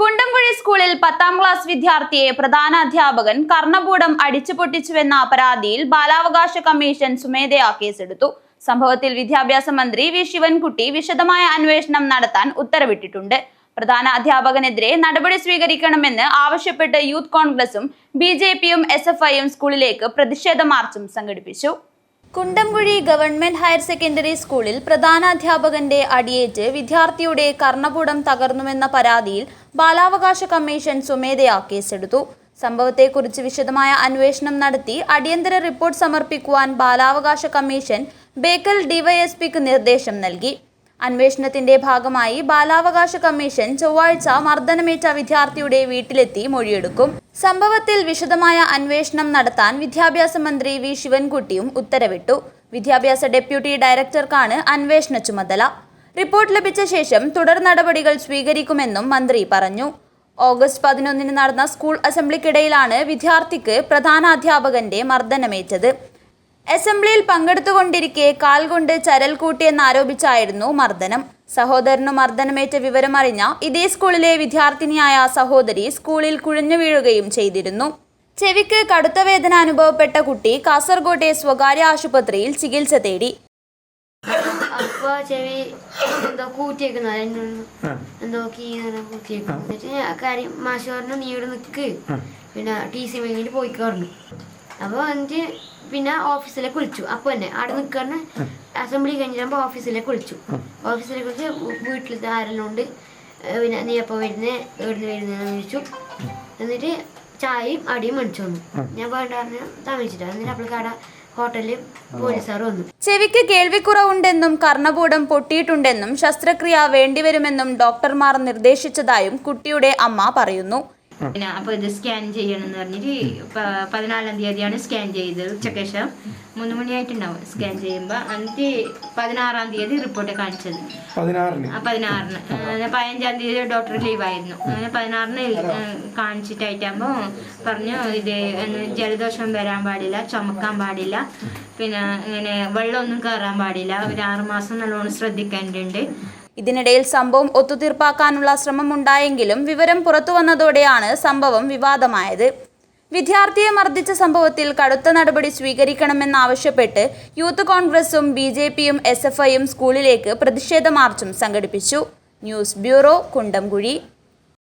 കുണ്ടംകുഴി സ്കൂളിൽ പത്താം ക്ലാസ് വിദ്യാർത്ഥിയെ പ്രധാന അധ്യാപകൻ കർണപൂടം അടിച്ചു പൊട്ടിച്ചുവെന്ന പരാതിയിൽ ബാലാവകാശ കമ്മീഷൻ സ്വമേധയാ കേസെടുത്തു. സംഭവത്തിൽ വിദ്യാഭ്യാസ മന്ത്രി വി ശിവൻകുട്ടി വിശദമായ അന്വേഷണം നടത്താൻ ഉത്തരവിട്ടിട്ടുണ്ട്. പ്രധാന അധ്യാപകനെതിരെ നടപടി സ്വീകരിക്കണമെന്ന് ആവശ്യപ്പെട്ട് യൂത്ത് കോൺഗ്രസും ബി ജെ പിയും എസ് എഫ് ഐയും സ്കൂളിലേക്ക് പ്രതിഷേധ മാർച്ചും സംഘടിപ്പിച്ചു. കുണ്ടംകുഴി ഗവൺമെന്റ് ഹയർ സെക്കൻഡറി സ്കൂളിൽ പ്രധാനാധ്യാപകന്റെ അടിയേറ്റ് വിദ്യാർത്ഥിയുടെ കർണപൂടം തകർന്നുവെന്ന പരാതിയിൽ ബാലാവകാശ കമ്മീഷൻ സ്വമേധയാ കേസെടുത്തു. സംഭവത്തെക്കുറിച്ച് വിശദമായ അന്വേഷണം നടത്തി അടിയന്തര റിപ്പോർട്ട് സമർപ്പിക്കുവാൻ ബാലാവകാശ കമ്മീഷൻ ബേക്കൽ ഡിവൈഎസ്പിക്ക് നിർദ്ദേശം നൽകി. അന്വേഷണത്തിന്റെ ഭാഗമായി ബാലാവകാശ കമ്മീഷൻ ചൊവ്വാഴ്ച മർദ്ദനമേറ്റ വിദ്യാർത്ഥിയുടെ വീട്ടിലെത്തി മൊഴിയെടുക്കും. സംഭവത്തിൽ വിശദമായ അന്വേഷണം നടത്താൻ വിദ്യാഭ്യാസ മന്ത്രി വി. ശിവൻകുട്ടിയും ഉത്തരവിട്ടു. വിദ്യാഭ്യാസ ഡെപ്യൂട്ടി ഡയറക്ടർക്കാണ് അന്വേഷണ ചുമതല. റിപ്പോർട്ട് ലഭിച്ച ശേഷം തുടർ നടപടികൾ സ്വീകരിക്കുമെന്നും മന്ത്രി പറഞ്ഞു. ഓഗസ്റ്റ് പതിനൊന്നിന് നടന്ന സ്കൂൾ അസംബ്ലിക്കിടയിലാണ് വിദ്യാർത്ഥിക്ക് പ്രധാനാധ്യാപകന്റെ മർദ്ദനമേറ്റത്. അസംബ്ലിയിൽ പങ്കെടുത്തുകൊണ്ടിരിക്കെ കാൽ കൊണ്ട് ചരൽ കൂട്ടിയെന്നാരോപിച്ചായിരുന്നു മർദ്ദനം. സഹോദരനു മർദ്ദനമേറ്റ വിവരമറിഞ്ഞ ഇതേ സ്കൂളിലെ വിദ്യാർത്ഥിനിയായ സഹോദരി സ്കൂളിൽ കുഴഞ്ഞു വീഴുകയും ചെയ്തിരുന്നു. ചെവിക്ക് കടുത്ത വേദന അനുഭവപ്പെട്ട കുട്ടി കാസർഗോട്ടെ സ്വകാര്യ ആശുപത്രിയിൽ ചികിത്സ തേടി. അപ്പൊ ചെവി എന്തോ കൂട്ടിയേക്കുന്ന. എന്തോ കൂട്ടിയേക്കും എന്നിട്ട് കാര്യം നീ ഇവിടെ നിൽക്ക് പിന്നെ ടി സി മേങ്ങിട്ട് പോയിക്കോ അപ്പൊ അപ്പോൾ എന്നിട്ട് പിന്നെ ഓഫീസിലേക്ക് വിളിച്ചു. അപ്പൊ തന്നെ അവിടെ നിൽക്കുന്ന അസംബ്ലി കഴിഞ്ഞിട്ടാകുമ്പോ ഓഫീസിലേക്ക് വിളിച്ചു. ഓഫീസിലേക്ക് വിളിച്ച് വീട്ടിലത്തെ ആരെല്ലാം ഉണ്ട്? പിന്നെ നീ അപ്പൊ വരുന്നേ? എവിടുന്ന് വരുന്നതെന്ന് ചോദിച്ചു. എന്നിട്ട് ചായയും അടിയും മേടിച്ചു വന്നു. ഞാൻ പറഞ്ഞു താമസിച്ചിട്ട് എന്നിട്ട് അപ്പോൾ കട ചെവിക്ക് കേൾവിക്കുറവുണ്ടെന്നും കർണപൂടം പൊട്ടിയിട്ടുണ്ടെന്നും ശസ്ത്രക്രിയ വേണ്ടിവരുമെന്നും ഡോക്ടർമാർ നിർദ്ദേശിച്ചതായും കുട്ടിയുടെ അമ്മ പറയുന്നു. പിന്നെ അപ്പോൾ ഇത് സ്കാൻ ചെയ്യണം എന്ന് പറഞ്ഞിട്ട് പതിനാലാം തീയതിയാണ് സ്കാൻ ചെയ്തത് ഉച്ചയ്ക്ക് ശേഷം മൂന്ന് മണിയായിട്ടുണ്ടാവും സ്കാൻ ചെയ്യുമ്പോൾ എന്നിട്ട് പതിനാറാം തീയതി റിപ്പോർട്ട് കാണിച്ചത്. പതിനാറിന്? പതിനഞ്ചാം തീയതി ഡോക്ടർ ലീവായിരുന്നു. അങ്ങനെ പതിനാറിന് കാണിച്ചിട്ടായിട്ടാകുമ്പോൾ പറഞ്ഞു ഇത് ജലദോഷം വരാൻ പാടില്ല ചുമക്കാൻ പാടില്ല. പിന്നെ ഇങ്ങനെ വെള്ളമൊന്നും കയറാൻ പാടില്ല. ഒരു ആറുമാസം നല്ലോണം ശ്രദ്ധിക്കേണ്ടതുണ്ട്. ഇതിനിടയിൽ സംഭവം ഒത്തുതീർപ്പാക്കാനുള്ള ശ്രമമുണ്ടായെങ്കിലും വിവരം പുറത്തു വന്നതോടെയാണ് സംഭവം വിവാദമായത്. വിദ്യാർത്ഥിയെ മർദ്ദിച്ച സംഭവത്തിൽ കടുത്ത നടപടി സ്വീകരിക്കണമെന്നാവശ്യപ്പെട്ട് യൂത്ത് കോൺഗ്രസും ബി ജെ പിയും എസ് എഫ് ഐയും സ്കൂളിലേക്ക് പ്രതിഷേധ മാർച്ചും സംഘടിപ്പിച്ചു. News bureau Kundamkuzhi.